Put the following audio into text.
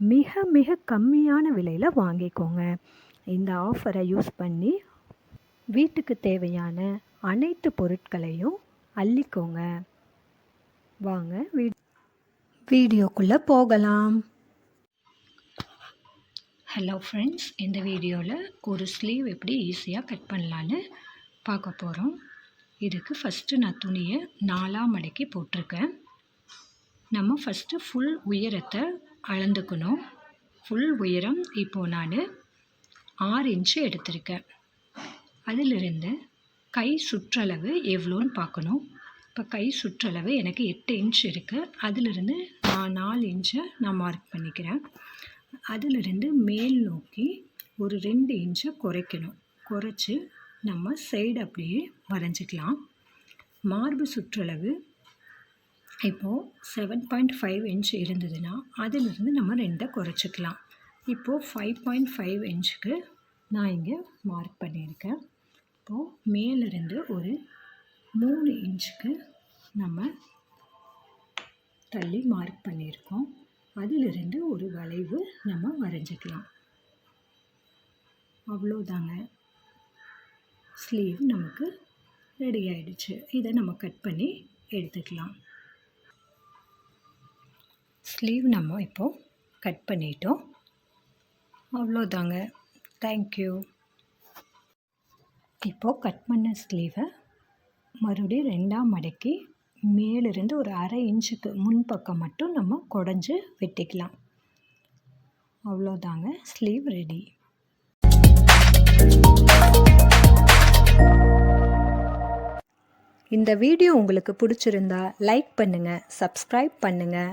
மிக மிக கம்மியான விலையில் வாங்கிக்கோங்க. இந்த ஆஃபரை யூஸ் பண்ணி வீட்டுக்கு தேவையான அனைத்து பொருட்களையும் அள்ளிக்கோங்க. வாங்க வீ வீடியோக்குள்ளே போகலாம். ஹலோ ஃப்ரெண்ட்ஸ் இந்த வீடியோவில் ஒரு ஸ்லீவ் எப்படி ஈஸியாக கட் பண்ணலான்னு பார்க்க போகிறோம் இதுக்கு ஃபஸ்ட்டு நான் துணியை நாலாக மடக்கி போட்டிருக்கேன். நம்ம ஃபஸ்ட்டு ஃபுல் உயரத்தை அளந்துக்கணும் ஃபுல் உயரம் இப்போது நான் ஆறு இன்ச்சு எடுத்திருக்கேன். அதிலிருந்து கை சுற்றளவு எவ்வளோன்னு பார்க்கணும். இப்போ கை சுற்றளவு எனக்கு எட்டு இன்ச் இருக்குது அதிலிருந்து நான் நாலு இன்ச்சை நான் மார்க் பண்ணிக்கிறேன். அதிலிருந்து மேல் நோக்கி ஒரு ரெண்டு இன்ச்சை குறைக்கணும். குறைச்சி நம்ம சைடு அப்படியே வரைஞ்சிக்கலாம். மார்பு சுற்றளவு இப்போது செவன் பாயிண்ட் ஃபைவ் இன்ச் இருந்ததுன்னா அதிலிருந்து நம்ம ரெண்டை குறைச்சிக்கலாம். இப்போது ஃபைவ் பாயிண்ட் ஃபைவ் இன்ச்சுக்கு நான் இங்கே மார்க் பண்ணியிருக்கேன். இப்போது மேலிருந்து ஒரு மூணு இன்ச்சுக்கு நம்ம தள்ளி மார்க் பண்ணியிருக்கோம். அதிலிருந்து ஒரு வளைவு நம்ம வரைஞ்சிக்கலாம். அவ்வளோதாங்க. ஸ்லீவ் நமக்கு ரெடி ஆயிடுச்சு. இதை நம்ம கட் பண்ணி எடுத்துக்கலாம். ஸ்லீவ் நம்ம இப்போது கட் பண்ணிட்டோம். அவ்வளோதாங்க. தேங்க்யூ இப்போது கட் பண்ண ஸ்லீவை மறுபடியும் ரெண்டாக மடக்கி மேலிருந்து ஒரு அரை இன்ச்சுக்கு முன்பக்கம் மட்டும் நம்ம குடஞ்சி வெட்டிக்கலாம். அவ்வளோதாங்க. ஸ்லீவ் ரெடி இந்த வீடியோ உங்களுக்கு பிடிச்சிருந்தா லைக் பண்ணுங்கள் சப்ஸ்கிரைப் பண்ணுங்கள்